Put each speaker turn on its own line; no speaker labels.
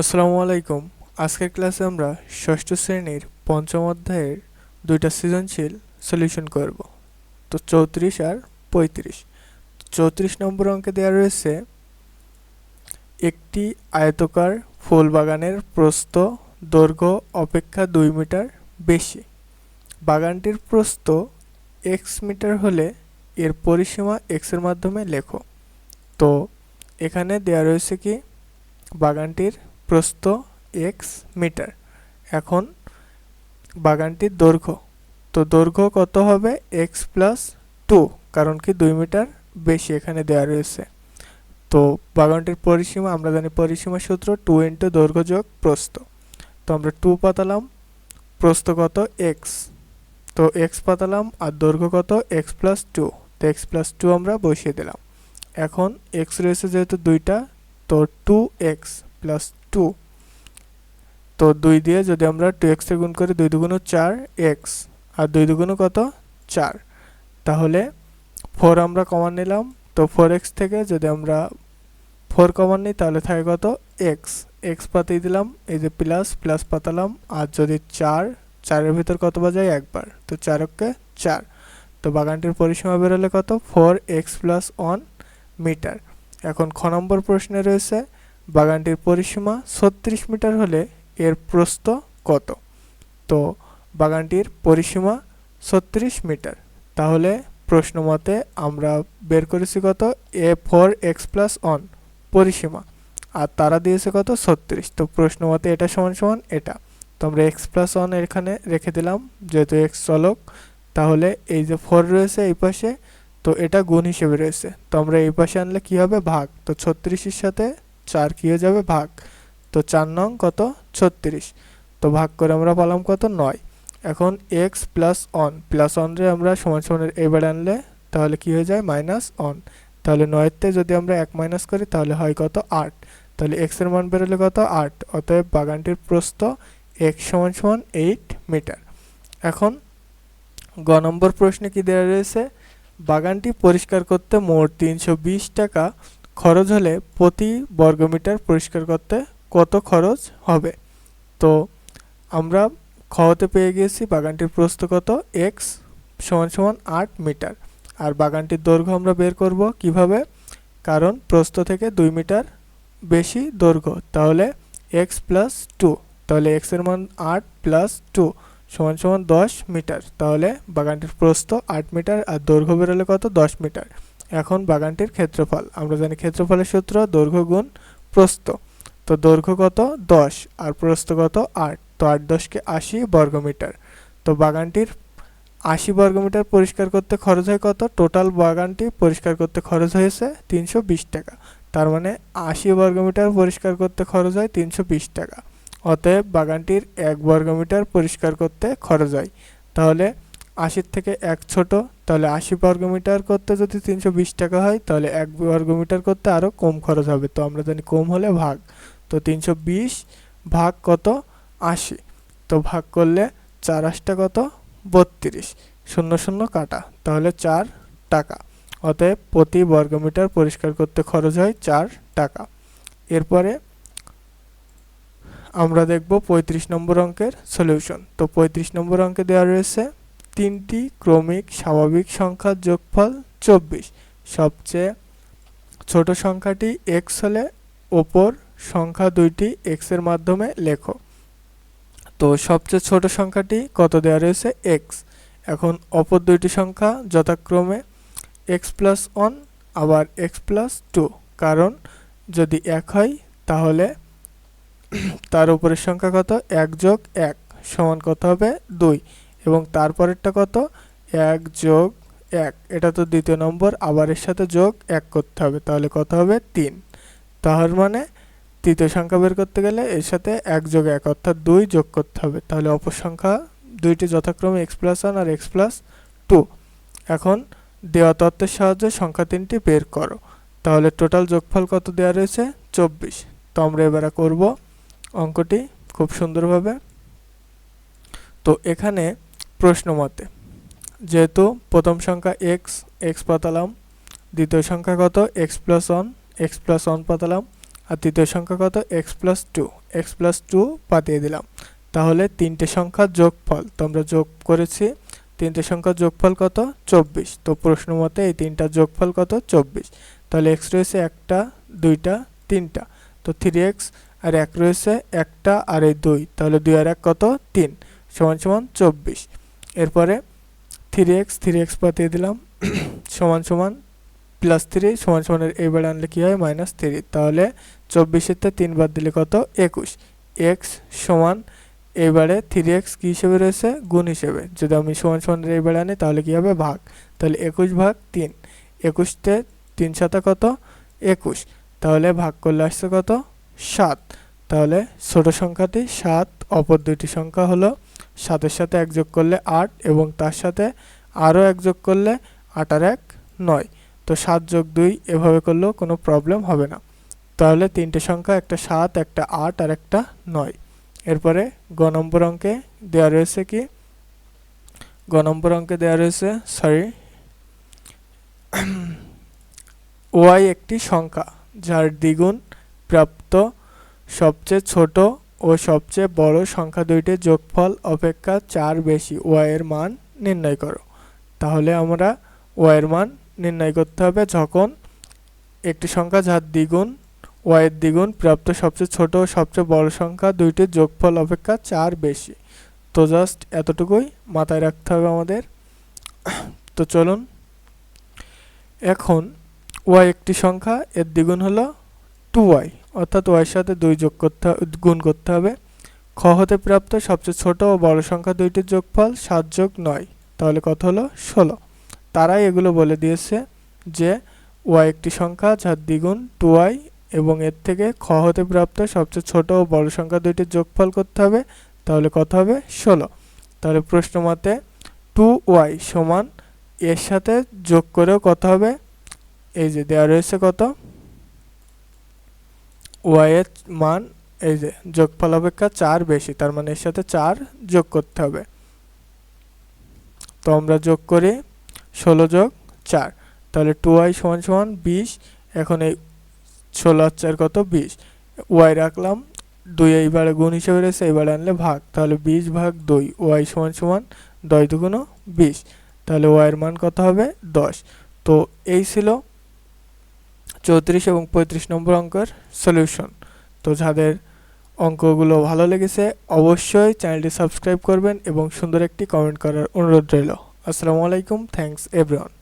আসসালামু আলাইকুম। আজকের ক্লাসে আমরা ষষ্ঠ শ্রেণির পঞ্চম অধ্যায়ের দুইটা সৃজনশীল সলিউশন করব। তো চৌত্রিশ আর পঁয়ত্রিশ। চৌত্রিশ নম্বর অঙ্কে দেওয়া রয়েছে, একটি আয়তকার ফুল বাগানের প্রস্থ দৈর্ঘ্য অপেক্ষা দুই মিটার বেশি। বাগানটির প্রস্থ এক্স মিটার হলে এর পরিসীমা এক্সের মাধ্যমে লেখো। তো এখানে দেওয়া রয়েছে কি, বাগানটির প্রস্থ এক্স মিটার। এখন বাগানটির দৈর্ঘ্য। তো দৈর্ঘ্য কত হবে? এক্স প্লাস টু কারণ কি দুই মিটার বেশি এখানে দেওয়া রয়েছে। তো বাগানটির পরিসীমা, আমরা জানি পরিসীমা সূত্র টু ইন্টু দৈর্ঘ্য যোগ প্রস্থ। তো আমরা টু পাতালাম, প্রস্থ কত এক্স তো এক্স পাতালাম, আর দৈর্ঘ্য কত? এক্স প্লাস টু তো এক্স প্লাস টু আমরা বসিয়ে দিলাম। এখন এক্স রয়েছে যেহেতু দুইটা, তো টু এক্স প্লাস টু তো দুই দিয়ে যদি আমরা টু এক্সে গুণ করি, দুই দুগুণ চার এক্স আর দুই দুগুণ কত? চার। তাহলে ফোর আমরা কমান নিলাম। তো ফোর এক্স থেকে যদি আমরা ফোর কমান নিই, তাহলে থাকে কত? এক্স এক্স পাতিয়ে দিলাম, এই যে প্লাস প্লাস পাতালাম। আর যদি চার, চারের ভিতর কত বাজায়? একবার। তো চারককে চার। তো বাগানটির পরিসীমা বেরোলে কত? Four x plus one metre এখন খ নম্বর প্রশ্নে রয়েছে বাগানটির পরিসীমা ছত্রিশ মিটার হলে এর প্রস্থ কত? তো বাগানটির পরিসীমা ছত্রিশ মিটার। তাহলে প্রশ্ন মতে আমরা বের করেছি কত? এ ফোর এক্স প্লাস ওয়ান পরিসীমা। আর তারা দিয়েছে কত? ছত্রিশ। তো প্রশ্ন মতে এটা সমান সমান এটা। তো আমরা এক্স প্লাস ওয়ান এখানে রেখে দিলাম, যেহেতু এক্স চলক, তাহলে এই যে ফোর রয়েছে এই পাশে, তো এটা গুণ হিসেবে রয়েছে। তো আমরা এই পাশে আনলে কী হবে? ভাগ। তো ছত্রিশের সাথে চার কি হয়ে যাবে? ভাগ। তো চার নং কত? ছত্রিশ। তো ভাগ করে আমরা পালাম কত? নয়। এখন এক্স প্লাস অন প্লাস অনরে আমরা সমান সমানের এবারে আনলে তাহলে কি হয়ে যায়? মাইনাস অন তাহলে নয়েরতে যদি আমরা এক মাইনাস করি, তাহলে হয় কত? আট। তাহলে এক্সের মান বেরোলে কত? আট। অতএব বাগানটির প্রস্থ এক্স সমান সমান এইট মিটার এখন গ নম্বর প্রশ্নে কি দেওয়া রয়েছে? বাগানটি পরিষ্কার করতে মোট তিনশো বিশ টাকা খরচ হলে প্রতি বর্গমিটার পরিষ্কার করতে কত খরচ হবে? তো আমরা খতে পেয়ে গিয়েছি, বাগানটির প্রস্থ কত? এক্স সমান সমান আট মিটার। আর বাগানটির দৈর্ঘ্য আমরা বের করব কীভাবে? কারণ প্রস্থ থেকে দুই মিটার বেশি দৈর্ঘ্য। তাহলে এক্স প্লাস টু তাহলে এক্সের মান আট প্লাস টু সমান সমান দশ মিটার। তাহলে বাগানটির প্রস্থ আট মিটার আর দৈর্ঘ্য বেরোলে কত? দশ মিটার। এখন বাগানটির ক্ষেত্রফল। আমরা জানি ক্ষেত্রফলের সূত্র দৈর্ঘ্য গুণ প্রস্থ। তো দৈর্ঘ্য কত? দশ। আর প্রস্থ কত? আট। তো আট দশকে আশি বর্গমিটার। তো বাগানটির আশি বর্গমিটার পরিষ্কার করতে খরচ হয় কত? টোটাল বাগানটি পরিষ্কার করতে খরচ হয়েছে তিনশো বিশ টাকা। তার মানে আশি বর্গমিটার পরিষ্কার করতে খরচ হয় তিনশো বিশ টাকা। অতএব বাগানটির এক বর্গমিটার পরিষ্কার করতে খরচ হয়। তাহলে আশির থেকে এক ছোট, তাহলে আশি বর্গমিটার করতে যদি তিনশো বিশ টাকা হয়, তাহলে এক বর্গমিটার করতে আরও কম খরচ হবে। তো আমরা জানি কম হলে ভাগ। তো তিনশো বিশ ভাগ কত? আশি। তো ভাগ করলে চার আশটা কত? বত্রিশ। শূন্য শূন্য কাটা। তাহলে চার টাকা। অতএব প্রতি বর্গমিটার পরিষ্কার করতে খরচ হয় চার টাকা। এরপরে আমরা দেখব পঁয়ত্রিশ নম্বর অঙ্কের সলিউশন তো পঁয়ত্রিশ নম্বর অঙ্কে দেওয়া রয়েছে তিনটি ক্রমিক স্বাভাবিক সংখ্যার যোগফল চব্বিশ। সবচেয়ে ছোট সংখ্যাটি এক্স হলে ওপর সংখ্যা দুইটি এক্সের মাধ্যমে লেখো। তো সবচেয়ে ছোট সংখ্যাটি কত দেওয়া রয়েছে? এক্স এখন অপর দুইটি সংখ্যা যথাক্রমে এক্স প্লাস ওয়ান আবার এক্স প্লাস টু কারণ যদি এক হয়, তাহলে তার উপরের সংখ্যা কত? এক যোগ এক সমান কত হবে? দুই। এবং তারপরেরটা কত? এক যোগ এক। এটা তো দ্বিতীয় নম্বর, আবার এর সাথে যোগ এক করতে হবে। তাহলে কত হবে? তিন। তাহার মানে তৃতীয় সংখ্যা বের করতে গেলে এর সাথে এক যোগ এক, অর্থাৎ দুই যোগ করতে হবে। তাহলে অপর সংখ্যা দুইটি যথাক্রমে এক্স প্লাস ওয়ান আর এক্স প্লাস টু এখন দেওয়া তত্ত্বের সাহায্যে সংখ্যা তিনটি বের করো। তাহলে টোটাল যোগফল কত দেওয়া রয়েছে? চব্বিশ। তো আমরা এবারে করব অঙ্কটি খুব সুন্দরভাবে। তো এখানে প্রশ্ন মতে যেহেতু প্রথম সংখ্যা এক্স এক্স পাতালাম, দ্বিতীয় সংখ্যা কত? X plus one x plus one পাতালাম, আর তৃতীয় সংখ্যা কত? X plus two x plus two পাতিয়ে দিলাম। তাহলে তিনটে সংখ্যার যোগফল, তো আমরা যোগ করেছি, তিনটে সংখ্যার যোগফল কত? চব্বিশ। তো প্রশ্ন মতে এই তিনটার যোগফল কত? চব্বিশ। তাহলে এক্স রয়েছে একটা, দুইটা, তিনটা। তো থ্রি এক্স আর এক রয়েছে একটা আর এই দুই। তাহলে দুই আর এক কত? তিন। সমান সমান চব্বিশ। এরপরে থ্রি এক্স থ্রি এক্স পাতিয়ে দিলাম, সমান সমান প্লাস থ্রি সমান সমানের এইবারে আনলে কী হয়? মাইনাস থ্রি তাহলে চব্বিশেরতে তিন বাদ দিলে কত? একুশ। এক্স সমান এবারে থ্রি এক্স কী হিসেবে রয়েছে? গুণ হিসেবে। যদি আমি সমান সমানের এইবারে আনি, তাহলে কী হবে? ভাগ। তাহলে একুশ ভাগ তিন। একুশতে তিন সাতা কত? একুশ। তাহলে ভাগ করলে আসছে কত? সাত। তাহলে ছোট সংখ্যাটি সাত, অপর দুইটি সংখ্যা হলো সাতের সাথে এক যোগ করলে আট এবং তার সাথে আরও এক যোগ করলে আট আর এক নয়। তো সাত যোগ দুই এভাবে করলেও কোনো প্রবলেম হবে না। তাহলে তিনটে সংখ্যা, একটা সাত, একটা আট আর একটা নয়। এরপরে গ নম্বর অঙ্কে দেওয়া রয়েছে কি? গ নম্বর অঙ্কে দেওয়া রয়েছে সরি ওয়াই একটি সংখ্যা, যার দ্বিগুণ প্রাপ্ত সবচেয়ে ছোট ও সবচেয়ে বড় সংখ্যা দুইটির যোগফল অপেক্ষা চার বেশি ওয়াই এর মান নির্ণয় করো। তাহলে আমরা ওয়াই এর মান নির্ণয় করতে হবে যখন একটি সংখ্যা যার দ্বিগুণ ওয়াই এর দ্বিগুণ প্রাপ্ত সবচেয়ে ছোট ও সবচেয়ে বড় সংখ্যা দুইটির যোগফল অপেক্ষা চার বেশি। তো জাস্ট এতটুকুই মাথায় রাখতে হবে আমাদের। তো চলুন। এখন ওয়াই একটি সংখ্যা, এর দ্বিগুণ হলো টু ওয়াই অর্থাৎ ওয়াইয়ের সাথে দুই যোগ করতে গুণ করতে হবে। খ হতে প্রাপ্ত সবচেয়ে ছোট ও বড় সংখ্যা দুইটির যোগফল সাত যোগ নয়। তাহলে কত হলো? ষোলো। তারাই এগুলো বলে দিয়েছে যে ওয়াই একটি সংখ্যা যার দ্বিগুণ টু ওয়াই এবং এর থেকে খ হতে প্রাপ্ত সবচেয়ে ছোট ও বড় সংখ্যা দুইটির যোগফল করতে হবে, তাহলে কত হবে? ষোলো। তাহলে প্রশ্ন মতে টু ওয়াই সমান এর সাথে যোগ করেও কত হবে? এই যে দেওয়া রয়েছে কত? ওয়াই এর মান, এই যে যোগফল অপেক্ষা চার বেশি, তার মানে এর সাথে চার যোগ করতে হবে। তো আমরা যোগ করি ষোলো যোগ চার, তাহলে টু ওয়াই সমান সমান বিশ, এখন এই ষোলো আর চার কত বিশ? ওয়াই রাখলাম, দুই এইবারে গুণ হিসেবে রয়েছে এইবারে আনলে ভাগ, তাহলে বিশ ভাগ দুই, ওয়াই সমান সমান দশ দুগুণ বিশ, তাহলে ওয়াইয়ের মান কত হবে? দশ। তো এই ছিল চৌত্রিশ এবং পঁয়ত্রিশ নম্বর অঙ্কের সলিউশন তো যাদের অঙ্কগুলো ভালো লেগেছে, অবশ্যই চ্যানেলটি সাবস্ক্রাইব করবেন এবং সুন্দর একটি কমেন্ট করার অনুরোধ রইল। আসসালামু আলাইকুম থ্যাংকস এভরিওয়ান